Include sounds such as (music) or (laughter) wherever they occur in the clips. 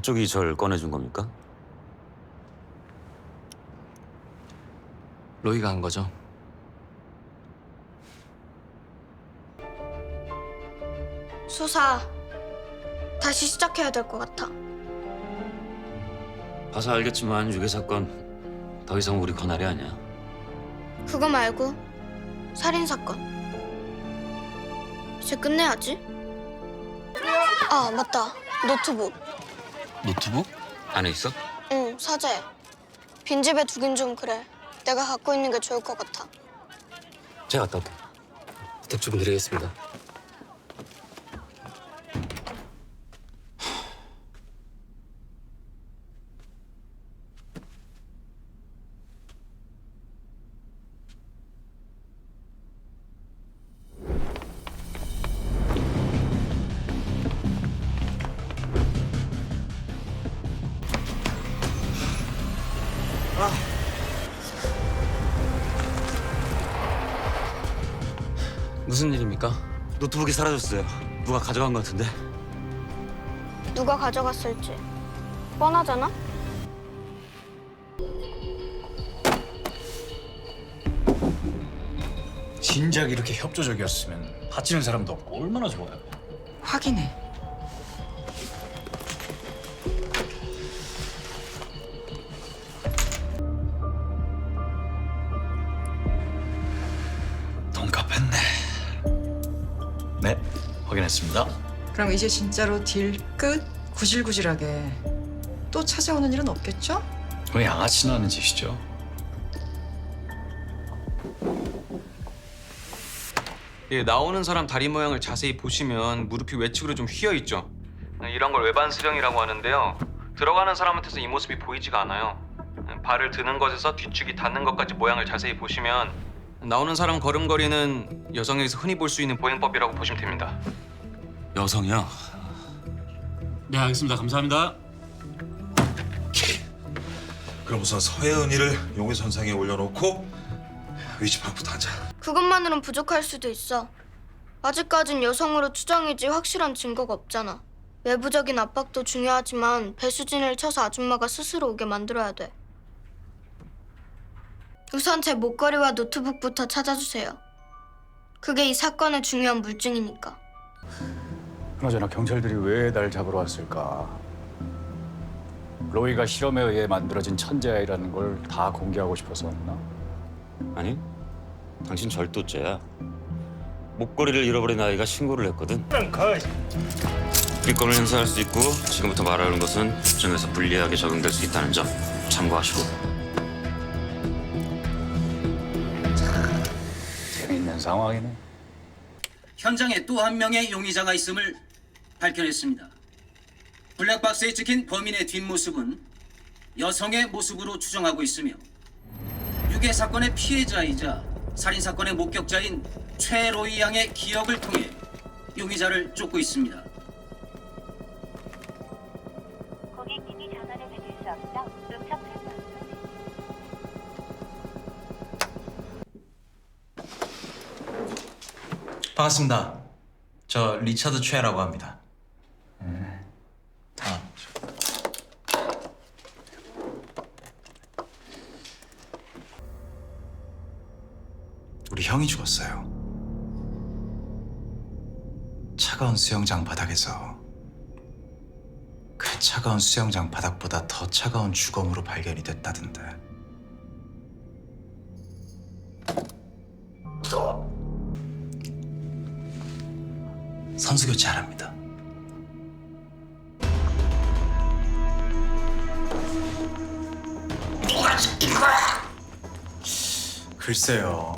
그쪽이 절 꺼내준 겁니까? 로이가 한 거죠. 수사 다시 시작해야 될 것 같아. 봐서 알겠지만 유괴 사건 더 이상 우리 권한이 아니야. 그거 말고 살인 사건. 이제 끝내야지. 아 맞다 노트북. 노트북? 안에 있어? 응 사제. 빈집에 두긴 좀 그래. 내가 갖고 있는 게 좋을 것 같아. 제가 갔다 올게. 부탁 좀 드리겠습니다. 무슨 일입니까? 노트북이 사라졌어요. 누가 가져간 것 같은데. 누가 가져갔을지 뻔하잖아. 진작 이렇게 협조적이었으면 다치는 사람도 없고 얼마나 좋아요. 확인해. 했습니다. 그럼 이제 진짜로 딜 끝? 구질구질하게. 또 찾아오는 일은 없겠죠? 왜 양아치나 하는 짓이죠? 예, 나오는 사람 다리 모양을 자세히 보시면 무릎이 외측으로 좀 휘어 있죠. 이런 걸 외반 수령이라고 하는데요. 들어가는 사람한테서 이 모습이 보이지가 않아요. 발을 드는 것에서 뒤축이 닿는 것까지 모양을 자세히 보시면 나오는 사람 걸음걸이는 여성에게서 흔히 볼 수 있는 보행법이라고 보시면 됩니다. 여성이요. 네, 알겠습니다. 감사합니다. 그럼 우선 서혜은이를 용의 선상에 올려놓고 위치 파악부터 하자. 그것만으론 부족할 수도 있어. 아직까진 여성으로 추정이지 확실한 증거가 없잖아. 외부적인 압박도 중요하지만 배수진을 쳐서 아줌마가 스스로 오게 만들어야 돼. 우선 제 목걸이와 노트북부터 찾아주세요. 그게 이 사건의 중요한 물증이니까. 그나저나 경찰들이 왜 날 잡으러 왔을까? 로이가 실험에 의해 만들어진 천재아이라는 걸 다 공개하고 싶어서 왔나? 아니, 당신 절도죄야. 목걸이를 잃어버린 아이가 신고를 했거든. 비권을 행사할 수 있고 지금부터 말하는 것은 법정에서 불리하게 적용될 수 있다는 점 참고하시고. 재미있는 상황이네. 현장에 또 한 명의 용의자가 있음을 밝혀냈습니다. 블랙박스에 찍힌 범인의 뒷모습은 여성의 모습으로 추정하고 있으며 유괴 사건의 피해자이자 살인 사건의 목격자인 최로이 양의 기억을 통해 용의자를 쫓고 있습니다. 고객님이 전화를 받을 수 없어 음성 변경. 반갑습니다. 저 리처드 최라고 합니다. 우리 형이 죽었어요. 차가운 수영장 바닥에서 그 차가운 수영장 바닥보다 더 차가운 주검으로 발견이 됐다던데. 선수 교체하랍니다. 글쎄요.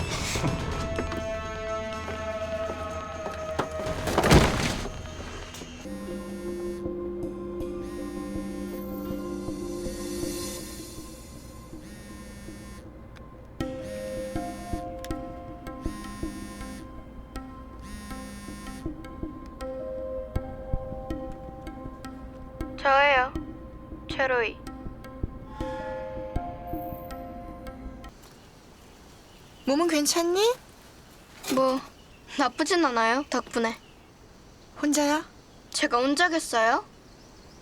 최로이. 몸은 괜찮니? 뭐 나쁘진 않아요. 덕분에. 혼자야? 제가 혼자겠어요?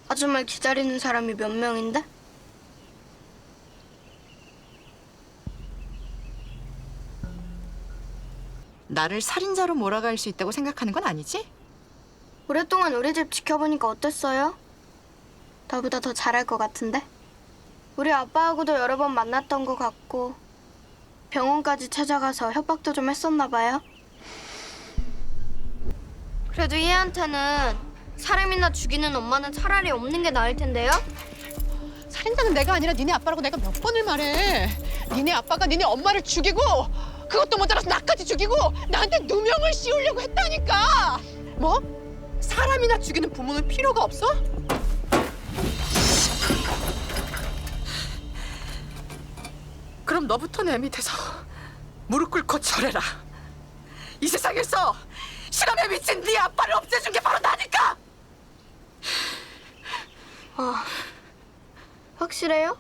아줌마를 기다리는 사람이 몇 명인데? 나를 살인자로 몰아갈 수 있다고 생각하는 건 아니지? 오랫동안 우리 집 지켜보니까 어땠어요? 나보다 더 잘할 것 같은데? 우리 아빠하고도 여러 번 만났던 것 같고 병원까지 찾아가서 협박도 좀 했었나 봐요. 그래도 얘한테는 사람이나 죽이는 엄마는 차라리 없는 게 나을 텐데요? 살인자는 내가 아니라 니네 아빠라고 내가 몇 번을 말해. 니네 아빠가 니네 엄마를 죽이고 그것도 모자라서 나까지 죽이고 나한테 누명을 씌우려고 했다니까. 뭐? 사람이나 죽이는 부모는 필요가 없어? 그럼 너부터 내 밑에서 무릎 꿇고 절해라. 이 세상에서 실험에 미친 네 아빠를 없애준 게 바로 나니까. 아, 확실해요?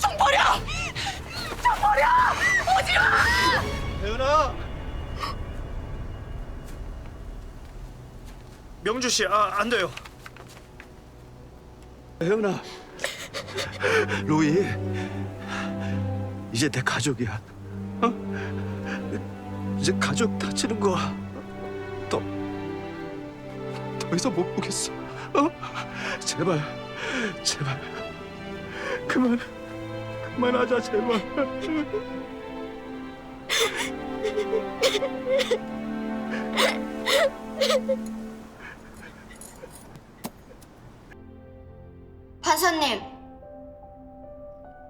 총 버려! 총 버려! 오지 마! 명주 씨, 아, 안 돼요. 혜은아, 로이, 이제 내 가족이야. 어? 이제 가족 다치는 거 더, 더 이상 못 보겠어. 어? 제발, 제발, 그만, 그만하자 제발. (laughs) 판사님,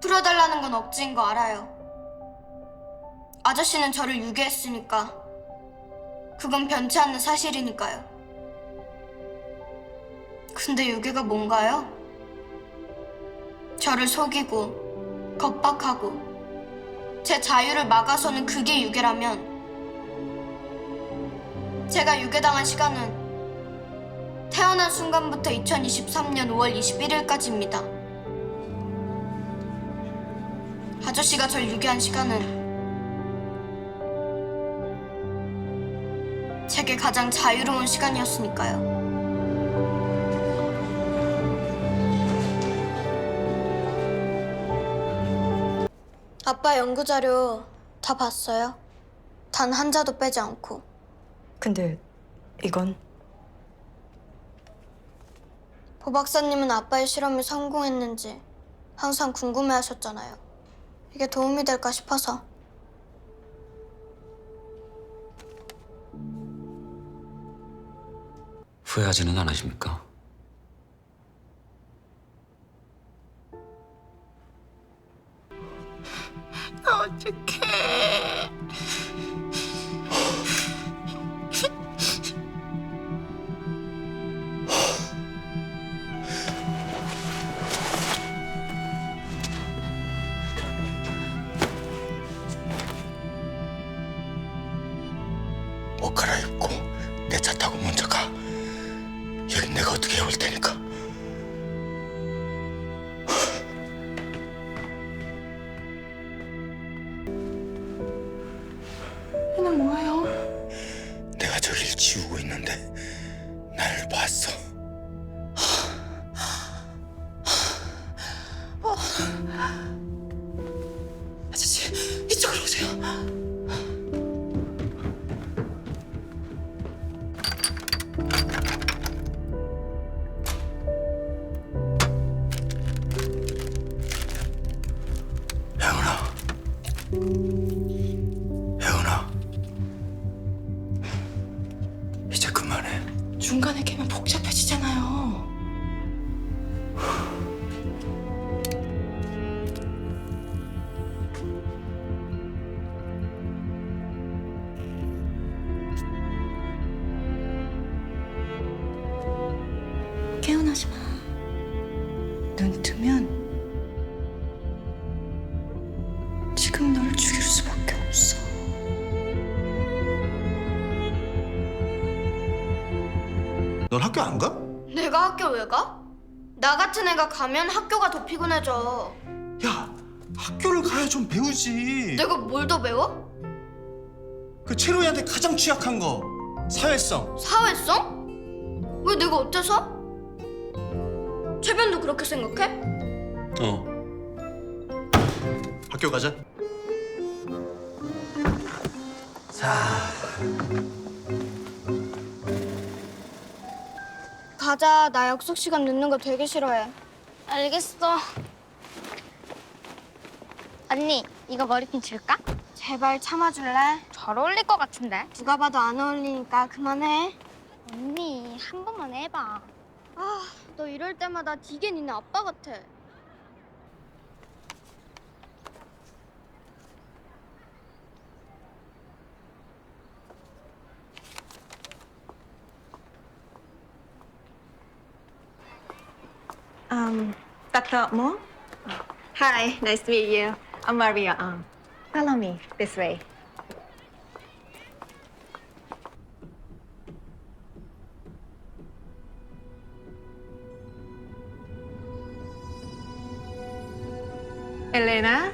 풀어달라는 건 억지인 거 알아요. 아저씨는 저를 유괴했으니까 그건 변치 않는 사실이니까요. 근데 유괴가 뭔가요? 저를 속이고 겁박하고 제 자유를 막아서는 그게 유괴라면 제가 유괴당한 시간은 태어난 순간부터 2023년 5월 21일까지입니다. 아저씨가 절 유괴한 시간은 제게 가장 자유로운 시간이었으니까요. 아빠 연구 자료 다 봤어요? 단 한 자도 빼지 않고. 근데 이건 보 박사님은 아빠의 실험이 성공했는지 항상 궁금해하셨잖아요. 이게 도움이 될까 싶어서. 후회하지는 않으십니까? 어떻게 해올 테니까. 얘는 뭐예요? 내가 저길 지우고 있는데 나를 봤어. 혜은아. 이제 그만해. 중간에 깨면 복잡해지잖아요. 깨어나지 마. 눈 뜨면 학교 안 가? 내가 학교 왜 가? 나 같은 애가 가면 학교가 더 피곤해져. 야, 학교를 가야 좀 배우지. 내가 뭘 더 배워? 그 채로이한테 가장 취약한 거 사회성. 사회성? 왜 내가 어때서? 최변도 그렇게 생각해? 어. 학교 가자. 가자. 나 약속 시간 늦는 거 되게 싫어해. 알겠어. 언니, 이거 머리핀 줄까? 제발 참아줄래? 잘 어울릴 것 같은데. 누가 봐도 안 어울리니까 그만해. 언니, 한 번만 해봐. 아, 너 이럴 때마다 되게 니네 아빠 같아. Um, Dr. Mo? Hi, nice to meet you. I'm Maria. Um, follow me this way. Elena,